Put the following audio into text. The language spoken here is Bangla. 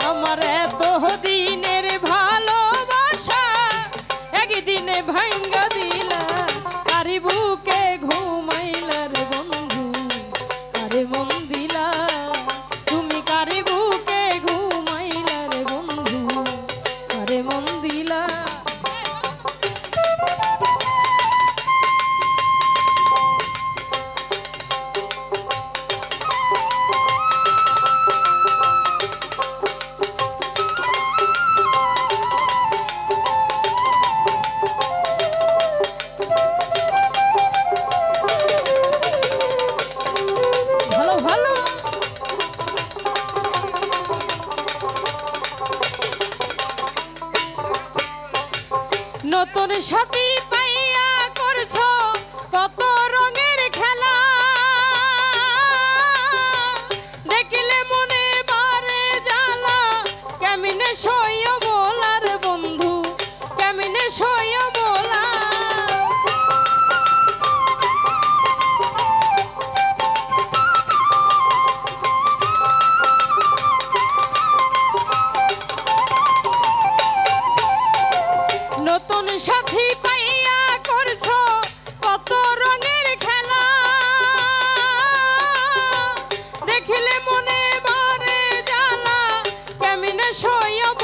আমার এত হদি নতুন সাথী পাইয়া করছ কত রঙের খেলা। দেখলে মনে বারে জ্বালা কেমনে সই দেখিলে মনে বারে জ্বালা। কেমিনে সয়াব